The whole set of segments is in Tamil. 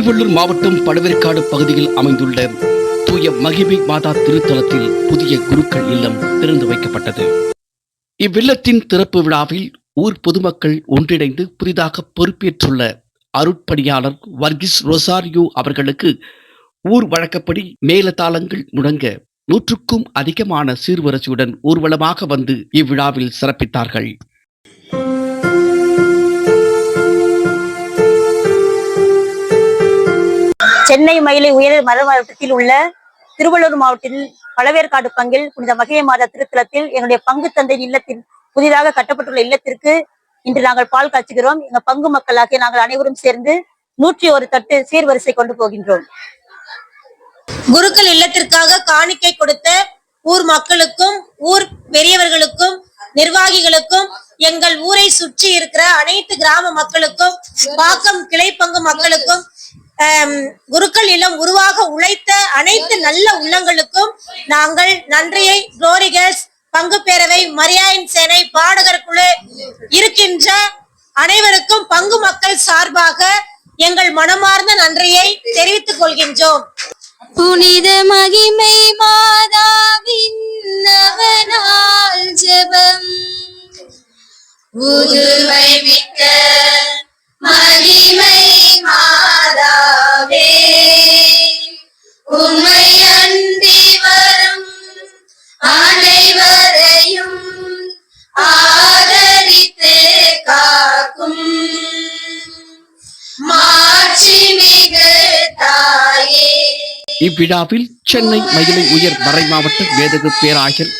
திருவள்ளூர் மாவட்டம் பழவேற்காடு பகுதியில் அமைந்துள்ள தூய மகிமை மாதா திருத்தலத்தில் புதிய குருக்கள் இல்லம் திறந்து வைக்கப்பட்டது. இவ்வில்லத்தின் திறப்பு விழாவில் ஊர் பொதுமக்கள் ஒன்றிணைந்து புதிதாக பொறுப்பேற்றுள்ள அருட்பணியாளர் வர்கிஸ் ரொசாரியோ அவர்களுக்கு ஊர் வழக்கப்படி மேலதாளங்கள் முழங்க நூற்றுக்கும் அதிகமான சீர்வரிசையுடன் ஊர்வலமாக வந்து இவ்விழாவில் சிறப்பித்தார்கள். சென்னை மயிலை உயர் மர மாவட்டத்தில் உள்ள திருவள்ளூர் மாவட்டத்தில் பழவேற்காடு பங்கில் புனித மகிழ மாத திருத்தலத்தில் எங்களுடைய பங்கு தந்தை இல்லத்தில் புதிதாக கட்டப்பட்டுள்ள இல்லத்திற்கு இன்று நாங்கள் பால் காய்ச்சுகிறோம். எங்க பங்கு மக்களாகிய நாங்கள் அனைவரும் சேர்ந்து நூற்றி ஒரு தட்டு சீர்வரிசை கொண்டு போகின்றோம். குருக்கள் இல்லத்திற்காக காணிக்கை கொடுத்த ஊர் மக்களுக்கும் ஊர் பெரியவர்களுக்கும் நிர்வாகிகளுக்கும் எங்கள் ஊரை சுற்றி இருக்கிற அனைத்து கிராம மக்களுக்கும் பாக்கம் கிளை பங்கு மக்களுக்கும் குருக்கள் இல்லம் உருவாக உழைத்த அனைத்து நல்ல உள்ளங்களுக்கும் நாங்கள் நன்றியை குளோரி கேர்ள்ஸ் பங்கு பேரவை மரியாயின் சேனை பாடகர் குழு இருக்கின்ற அனைவருக்கும் பங்கு மக்கள் சார்பாக எங்கள் மனமார்ந்த நன்றியை தெரிவித்துக் கொள்கின்றோம். புனித மகிமை மாதாவின் நவநாள் ஜெபம். மிக்க மகிமை மாதாவே. அண்டி வரும் அனைவரையும் ஆதரித்து காக்கும். மாட்சிமிகு தாயே. இவ்விழாவில் சென்னை மயிலை உயர் மறைமாவட்ட வேதக பேராயர்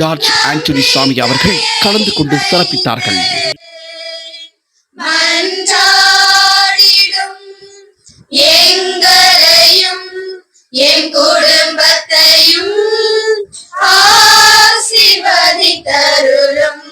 ஜார்ஜ் ஆண்டனி சுவாமி அவர்கள் கலந்து கொண்டு சிறப்பித்தார்கள். மன்றாடிடும் எங்களையும் என் குடும்பத்தையும் ஆசிர்வதித்தருளும்.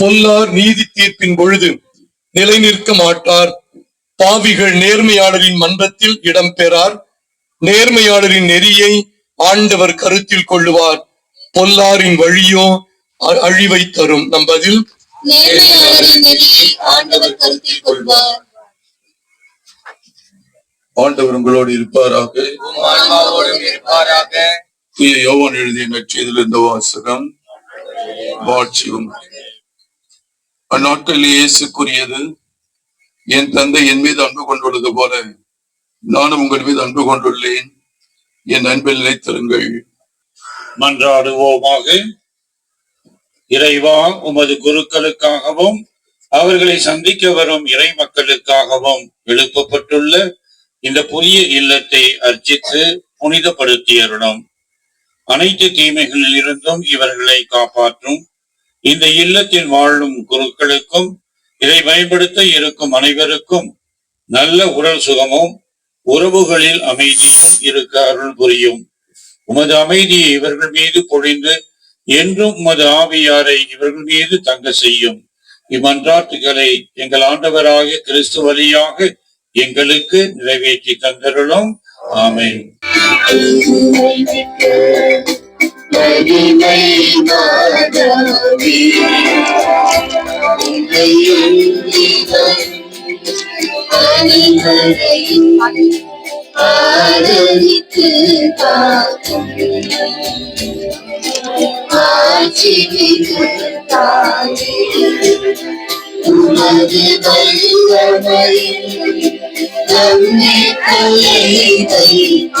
பொல்லார் நீதி தீர்ப்பின் பொழுது நிலை நிற்க மாட்டார். பாவிகள் நேர்மையாளரின் மன்றத்தில் இடம் பெறார். நேர்மையாளரின் நெறியை ஆண்டவர் கருத்தில் கொள்ளுவார். பொல்லாரின் வழியோ அழிவை தரும். நம் பதில்? நேர்மையாளரின் நெறியை ஆண்டவர் கருத்தில் கொள்வார். ஆண்டவர் உங்களோடு இருப்பாராக. தூய யோவான் எழுதிய நற்செய்தியில் இந்த வாசகம். வாட்சியும் அந்நாட்களில் இயேசு கூறியது என் தந்தை என் மீது அன்பு கொண்டுள்ளது போல நானும் உங்கள் மீது அன்பு கொண்டுள்ளேன். என் அன்பில் நிலைத்திருங்கள். மன்றாடுவோமாக. இறைவா உமது குருக்களுக்காகவும் அவர்களை சந்திக்க வரும் இறை மக்களுக்காகவும் எழுப்பப்பட்டுள்ள இந்த புதிய இல்லத்தை அர்ச்சித்து புனிதப்படுத்தியருளும். அனைத்து தீமைகளில் இருந்தும் இவர்களை காப்பாற்றும் இந்த இல்லத்தில் வாழும் குருக்களுக்கும் இதை பயன்படுத்த இருக்கும் அனைவருக்கும் நல்ல உடல் சுகமும் உறவுகளில் அமைதியும் இருக்க அருள் புரியும். உமது அமைதியை இவர்கள் மீது பொழிந்து என்றும் உமது ஆவியாரை இவர்கள் மீது தங்க செய்யும். இம்மன்றாட்டுகளை எங்கள் ஆண்டவராக கிறிஸ்து வழியாக எங்களுக்கு நிறைவேற்றி தந்தருளும். ஆமேன். மகிமை மாதாவே உம்மை அண்டிவரும் அனைவரையும் ஆதரித்து காக்கும் ஆட்சி மிகு தாயே உமது வல்லமை நம்பிக்கையை வைத்து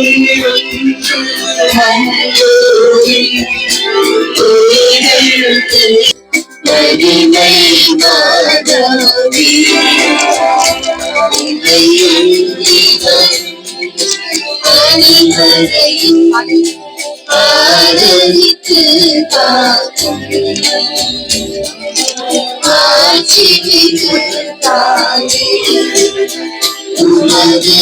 ஆதரித்து காக்கும் ஆட்சி தாயே உமது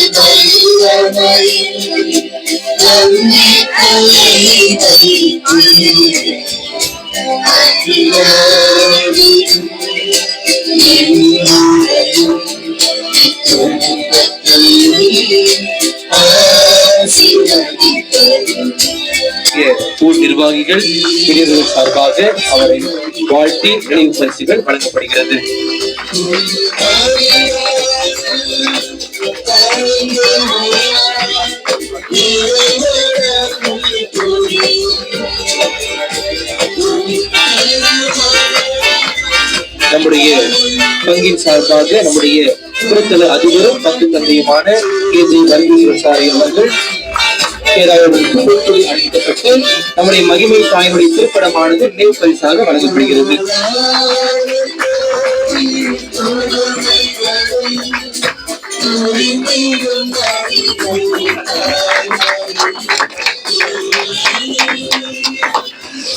ஊர் நிர்வாகிகள் பெரியவர்கள் சார்பாக அவரை வாழ்த்தி நினைவு பரிசுகள் வழங்கப்படுகிறது. நம்முடைய பங்கின் சார்பாக நம்முடைய புறத்தல அதிபரும் பங்கு தந்தையுமான கேஜி வருகீஸ்வரர் சாரி அவர்கள் பேராயர்களுக்கு அளிக்கப்பட்டு நம்முடைய மகிமை தாயினுடைய திருப்படமானது நினைவு பரிசாக வழங்கப்படுகிறது.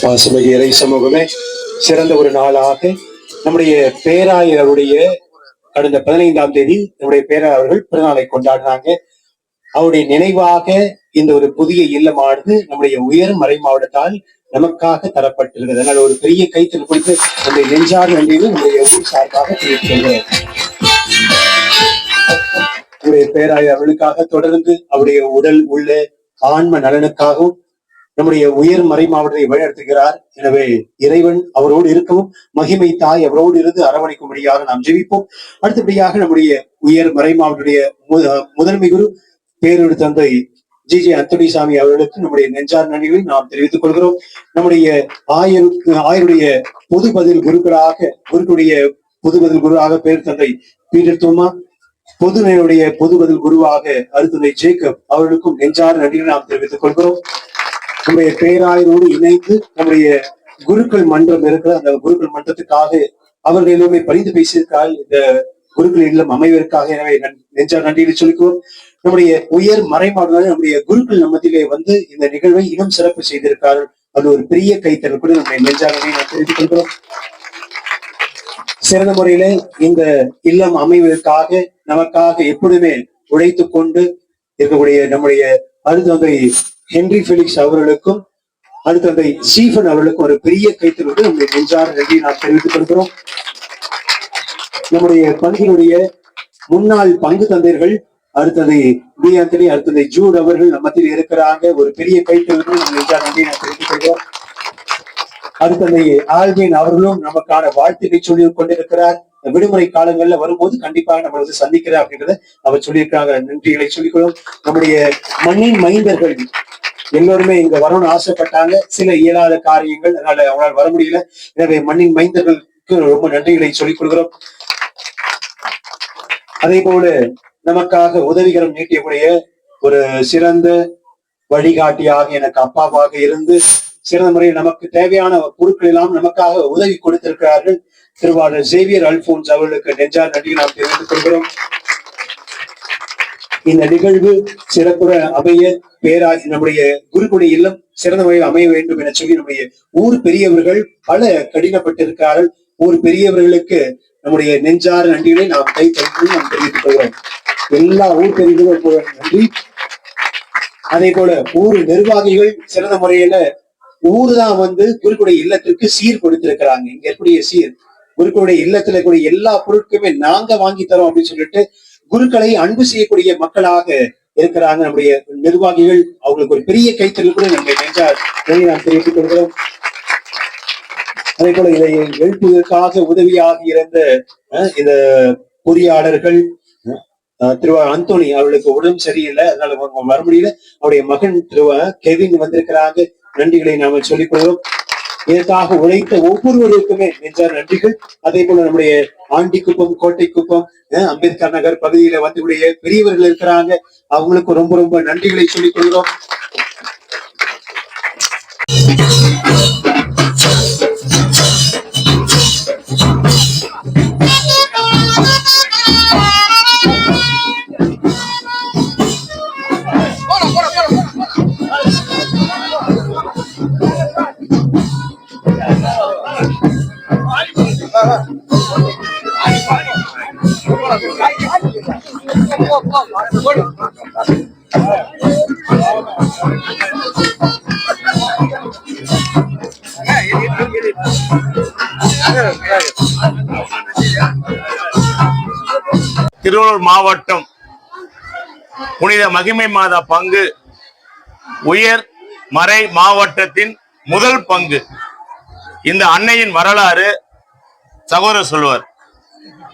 வாசுமிகு இறை சமூகமே சிறந்த ஒரு நாளாக நம்முடைய பேராயருடைய கடந்த பதினைந்தாம் தேதி நம்முடைய பேராயர் அவர்கள் பிறநாளை கொண்டாடினாங்க. அவருடைய நினைவாக இந்த ஒரு புதிய இல்லமானது நம்முடைய உயர் மறை மாவட்டத்தால் நமக்காக தரப்பட்டிருக்கிறது. அதனால் ஒரு பெரிய கைத்தல் கொடுத்து நம்முடைய நெஞ்சார் நன்றியும் நம்முடைய ஊர் சார்பாக தெரிவித்துள்ளேன் நம்முடைய பேராயர் அவர்களுக்காக தொடர்ந்து அவருடைய உடல் உள்ள ஆன்ம நலனுக்காகவும் நம்முடைய உயர் மறை மாவட்டத்தை வழிநடத்துகிறார். எனவே இறைவன் அவரோடு இருக்கவும் மகிமை தாய் அவரோடு இருந்து அரவணைக்கும்படியாக நாம் ஜெபிப்போம். அடுத்தபடியாக நம்முடைய உயர் மறை மாவட்டத்துடைய மு- முதன்மை குரு பேரொரு தந்தை ஜி. ஜே. அந்தோணிசாமி அவர்களுக்கு நம்முடைய நெஞ்சார் நன்றிகளை நாம் தெரிவித்துக் கொள்கிறோம். நம்முடைய ஆயருக்கு ஆயருடைய பொது பதில் குருக்களாக குருக்களுடைய பொது பதில் குருவாக பேர் தந்தை பீட்டர் தோமா பொதுமையுடைய பொது பதில் குருவாக அருத்தந்தை ஜேக்கப் அவர்களுக்கும் நெஞ்சார் நன்றிகளை நாம் தெரிவித்துக் கொள்கிறோம். நம்முடைய பேராயரோடு இணைந்து நம்முடைய குருக்கள் மன்றம் இருக்கிற அந்த குருக்கள் மன்றத்துக்காக அவர்கள் எல்லோருமே பரிந்து பேசியிருக்கால் இந்த குருக்கள் இல்லம் அமைவதற்காக. எனவே நெஞ்சா நன்றியை சொல்லிக்கிறோம் நம்முடைய உயர் மறைமாடுகள் நம்முடைய குருக்கள் நம்மத்திலே வந்து இந்த நிகழ்வை இன்னும் சிறப்பு செய்திருக்கார்கள் அது ஒரு பெரிய கைத்தல் கூட நம்முடைய நெஞ்சார் நன்றியை நாம் தெரிவித்துக் கொள்கிறோம். சிறந்த முறையில இந்த இல்லம் அமைவதற்காக நமக்காக எப்பொழுதுமே உழைத்துக் கொண்டு இருக்கக்கூடிய நம்முடைய அருந்தொகை ஹென்றி பிலிக்ஸ் அவர்களுக்கும் அடுத்தந்தை ஸ்டீஃபன் அவர்களுக்கும் ஒரு பெரிய கைத்தலுக்கு நம்முடைய நெஞ்சார் நன்றி நாம் தெரிவித்துக் கொள்கிறோம். நம்முடைய பங்கினுடைய முன்னாள் பங்கு தந்தையர்கள் அடுத்ததை பி ஆந்தனி அடுத்ததை ஜூட் அவர்கள் நம்ம இருக்கிறாங்க. ஒரு பெரிய கைத்தலுக்கு நம்ம நெஞ்சார் நன்றி நாம் தெரிவித்துக் கொள்கிறோம். அடுத்தது ஆல்வின் அவர்களும் நமக்கான வாழ்த்துக்களை சொல்லி கொண்டிருக்கிறார். விடுமுறை காலங்கள்ல வரும்போது கண்டிப்பாக நம்ம வந்து சந்திக்கிறேன் அப்படின்றத அவர் சொல்லியிருக்காங்க நன்றிகளை சொல்லிக்கிறோம் நம்முடைய மண்ணின் மைந்தர்கள் எல்லோருமே இங்க வரணும்னு ஆசைப்பட்டாங்க. சில இயலாத காரியங்கள் அதனால அவங்களால வர முடியல. எனவே மண்ணின் மைந்தர்களுக்கு ரொம்ப நன்றிகளை சொல்லிக் கொள்கிறோம் அதே போல நமக்காக உதவிகரம் நீட்டியக்கூடிய ஒரு சிறந்த வழிகாட்டியாக எனக்கு அப்பாவாக இருந்து சிறந்த முறையில் நமக்கு தேவையான பொருட்கள் எல்லாம் நமக்காக உதவி கொடுத்திருக்கிறார்கள். திருவாளர் சேவியர் அல்போன்ஸ் அவர்களுக்கு நெஞ்சார் நன்றி நாம் தெரிவித்துக் கொள்கிறோம். இந்த நிகழ்வு சிறப்புற அமைய பேரா நம்முடைய குருக்குடி இல்லம் சிறந்த முறையில் அமைய வேண்டும் என சொல்லி நம்முடைய ஊர் பெரியவர்கள் பல கடினப்பட்டிருக்கிறார்கள். ஊர் பெரியவர்களுக்கு நம்முடைய நெஞ்சார் நன்றிகளை நாம் கை தட்டி நாம் தெரிவித்துக் கொள்கிறோம். எல்லா ஊர் பெரியவர்களும் நன்றி. அதே போல ஊர் நிர்வாகிகள் சிறந்த முறையில ஊர் தான் வந்து குருக்குடைய இல்லத்திற்கு சீர் கொடுத்திருக்கிறாங்க. இங்க இருக்கக்கூடிய சீர்? குருக்களுடைய இல்லத்துல கூடிய எல்லா பொருட்களுமே நாங்க வாங்கி தரோம் அப்படின்னு சொல்லிட்டு குருக்களை அன்பு செய்யக்கூடிய மக்களாக இருக்கிறாங்க நம்முடைய நிர்வாகிகள். அவங்களுக்கு ஒரு பெரிய கைத்தறல் கூட நம்ம நெஞ்சால் நாம் தெரிவித்துக் கொள்கிறோம். அதே போல இதை எழுப்புவதற்காக உதவியாக இருந்த அஹ், இந்த பொறியாளர்கள் திரு அந்தோணி அவர்களுக்கு உடம்பு சரியில்லை அதனால வர முடியல. அவருடைய மகன் திரு கெவின் வந்திருக்கிறாங்க. நன்றிகளை நாம சொல்லிக் கொள்வோம் இதற்காக உழைத்த ஒவ்வொருவருக்குமே என்றார் நன்றிகள். அதே போல நம்முடைய ஆண்டிக்குப்பம் கோட்டைக்குப்பம் அஹ், அம்பேத்கர் நகர் பகுதியில வந்துடைய பெரியவர்கள் இருக்கிறாங்க. அவங்களுக்கு ரொம்ப ரொம்ப நன்றிகளை சொல்லிக் கொள்கிறோம். திருவள்ளூர் மாவட்டம் புனித மகிமை மாதா பங்கு உயர் மறை மாவட்டத்தின் முதல் பங்கு. இந்த அன்னையின் வரலாறு சகோதரர் சொல்லுவார்.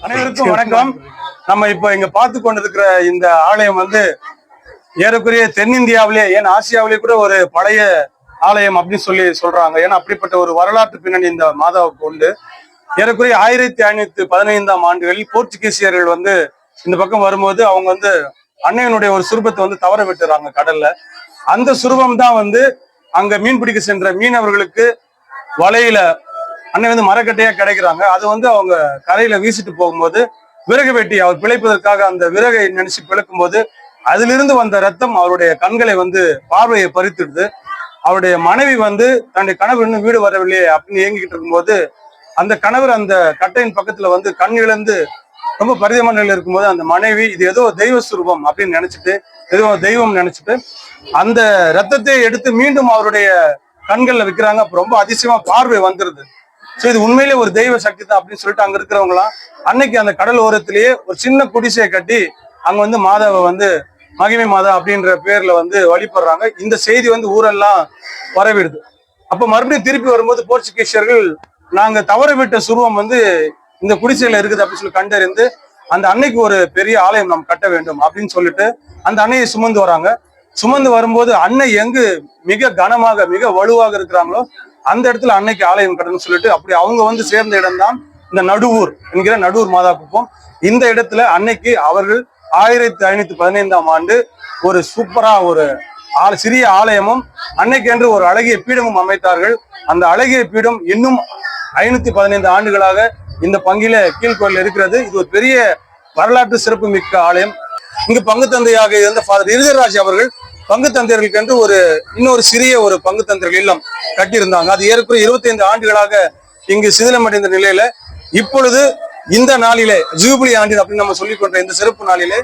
அனைவருக்கும் வணக்கம். நம்ம இப்ப இங்க பார்த்து கொண்டிருக்கிற இந்த ஆலயம் வந்து ஏறக்குறைய தென்னிந்தியாவிலே ஏன் ஆசியாவிலே கூட ஒரு பழைய ஆலயம் அப்படின்னு சொல்லி சொல்றாங்க. ஏன்னா அப்படிப்பட்ட ஒரு வரலாற்று பின்னணி இந்த மாதாவுக்கு உண்டு ஏறக்குறைய ஆயிரத்தி ஐநூத்தி பதினைந்தாம் ஆண்டுகளில் போர்ச்சுகீசியர்கள் வந்து இந்த பக்கம் வரும்போது அவங்க வந்து அன்னையனுடைய ஒரு சுரூபத்தை வந்து தவற விட்டுறாங்க கடல்ல. அந்த சுரூபம் தான் வந்து அங்க மீன் பிடிக்க சென்ற மீனவர்களுக்கு வலையில அன்னை வந்து மரக்கட்டையா கிடைக்கிறாங்க. அது வந்து அவங்க கரையில வீசிட்டு போகும்போது விறகு வெட்டி அவர் பிழைப்பதற்காக அந்த விறகை நினைச்சு பிளக்கும் போது அதிலிருந்து வந்த ரத்தம் அவருடைய கண்களை வந்து பார்வையை பறித்துடுது. அவருடைய மனைவி வந்து தன்னுடைய கணவர் இன்னும் வீடு வரவில்லையே அப்படின்னு இயங்கிக்கிட்டு இருக்கும்போது அந்த கணவர் அந்த கட்டையின் பக்கத்துல வந்து கண் இழந்து ரொம்ப பரிதமான நிலையில் இருக்கும்போது அந்த மனைவி இது ஏதோ தெய்வ சுரூபம் அப்படின்னு நினைச்சிட்டு ஏதோ தெய்வம் நினைச்சிட்டு அந்த ரத்தத்தை எடுத்து மீண்டும் அவருடைய கண்கள்ல வைக்கிறாங்க. அப்ப ரொம்ப அதிசயமா பார்வை வந்துருது. சோ இது உண்மையிலே ஒரு தெய்வ சக்தி தான் அப்படின்னு சொல்லிட்டு அங்க இருக்கிறவங்களாம் அன்னைக்கு அந்த கடல் ஓரத்திலேயே ஒரு சின்ன குடிசையை கட்டி அங்க வந்து மாதாவை வந்து மகிமை மாதா அப்படின்ற பேர்ல வந்து வழிபடுறாங்க. இந்த செய்தி வந்து ஊரெல்லாம் பரவிடுது. அப்ப மறுபடியும் திருப்பி வரும்போது போர்ச்சுகீசியர்கள் நாங்க தவற விட்ட சுருவம் வந்து இந்த குடிசையில இருக்குது அப்படின்னு சொல்லி கண்டறிந்து அந்த அன்னைக்கு ஒரு பெரிய ஆலயம் நாம் கட்ட வேண்டும் அப்படின்னு சொல்லிட்டு அந்த அன்னையை சுமந்து வராங்க. சுமந்து வரும்போது அன்னை எங்கு மிக கனமாக மிக வலுவாக இருக்கிறாங்களோ அந்த இடத்துல அன்னைக்கு ஆலயம் கட்டணும்னு சொல்லிட்டு அப்படி அவங்க வந்து சேர்ந்த இடம்தான் இந்த நடுவூர் என்கிற நடுவூர் மாதா குப்பம். இந்த இடத்துல அன்னைக்கு அவர்கள் ஆயிரத்தி ஐநூத்தி பதினைந்தாம் ஆண்டு ஒரு சூப்பரா ஒரு சிறிய ஆலயமும் அன்னைக்கென்று ஒரு அழகிய பீடமும் அமைத்தார்கள். அந்த அழகிய பீடம் இன்னும் ஐநூத்தி பதினைந்து ஆண்டுகளாக இந்த பங்கில கீழ்கோயில் இருக்கிறது. இது ஒரு பெரிய வரலாற்று சிறப்பு மிக்க ஆலயம். இங்கு பங்கு தந்தையாக இருந்த ஃபாதர் இருதராஜ் அவர்கள் பங்கு தந்தையர்களுக்கு என்று ஒரு இன்னொரு சிறிய ஒரு பங்கு தந்தையர்கள் இல்லம் கட்டியிருந்தாங்க. அது ஏறக்குறைய 25 ஆண்டுகளாக இங்கு சிதிலமடைந்த நிலையில இப்பொழுது இந்த நாளிலே ஜூபிலி ஆண்டில் அப்படின்னு நம்ம சொல்லிக் கொண்ட இந்த சிறப்பு நாளிலே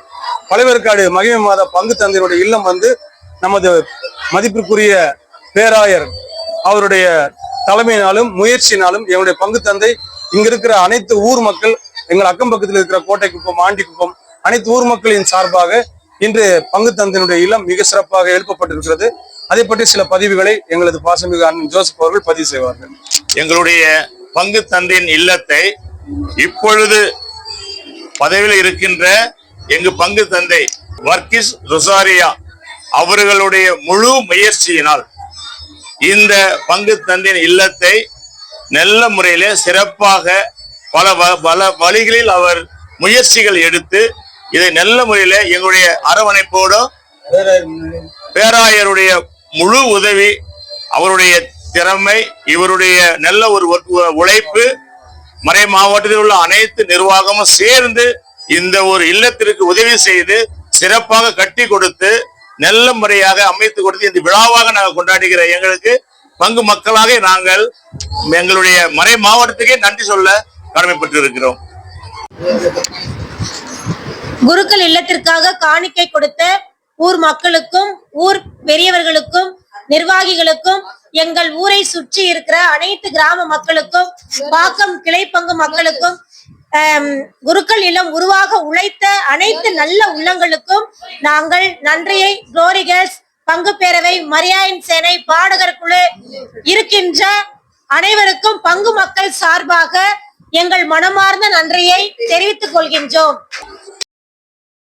பழவேற்காடு மகிமை மாத பங்கு தந்தையருடைய இல்லம் வந்து நமது மதிப்பிற்குரிய பேராயர் அவருடைய தலைமையினாலும் முயற்சியினாலும் எங்களுடைய பங்கு தந்தை இங்க இருக்கிற அனைத்து ஊர் மக்கள் எங்கள் அக்கம் பக்கத்தில் இருக்கிற கோட்டைக்குப்பம் ஆண்டிக்குப்பம் அனைத்து ஊர் மக்களின் சார்பாக இன்று பங்கு தந்தனுடைய இல்லம் மிக சிறப்பாக எழுப்பப்பட்டிருக்கிறது. அதை பற்றி சில பதிவுகளை எங்களது பாசமிகு அண்ணன் ஜோசப் அவர்கள் பதிவு செய்வார்கள். எங்களுடைய பங்கு தந்தையின் இல்லத்தை இப்பொழுது பதவியில் இருக்கின்ற எங்கு பங்கு தந்தை வர்கிஸ் ரொசாரியா அவர்களுடைய முழு முயற்சியினால் இந்த பங்கு தந்தையின் இல்லத்தை நல்ல முறையிலே சிறப்பாக பல வ- பல வழிகளில் அவர் முயற்சிகள் எடுத்து இதை நல்ல முறையில எங்களுடைய அரவணைப்போடும் பேராயருடைய முழு உதவி அவருடைய திறமை இவருடைய நல்ல ஒரு உழைப்பு மறை மாவட்டத்தில் உள்ள அனைத்து நிர்வாகமும் சேர்ந்து இந்த ஒரு இல்லத்திற்கு உதவி செய்து சிறப்பாக கட்டி கொடுத்து நல்ல முறையாக அமைத்து கொடுத்து இந்த விழாவாக நாங்கள் கொண்டாடுகிற எங்களுக்கு பங்கு மக்களாக நாங்கள் எங்களுடைய மறை மாவட்டத்துக்கே நன்றி சொல்ல கடமைப்பட்டு இருக்கிறோம் குருக்கள் இல்லத்திற்காக காணிக்கை கொடுத்த ஊர் மக்களுக்கும் ஊர் பெரியவர்களுக்கும் நிர்வாகிகளுக்கும் எங்கள் ஊரை சுற்றி இருக்கிற அனைத்து கிராம மக்களுக்கும் பாக்கம் கிளைப்பங்கு மக்களுக்கும் குருக்கள் இல்லம் உருவாக உழைத்த அனைத்து நல்ல உள்ளங்களுக்கும் நாங்கள் நன்றியை குளோரி பங்கு பேரவை மரியாயின் சேனை பாடகர் குழு இருக்கின்ற அனைவருக்கும் பங்கு மக்கள் சார்பாக எங்கள் மனமார்ந்த நன்றியை தெரிவித்துக் கொள்கின்றோம்.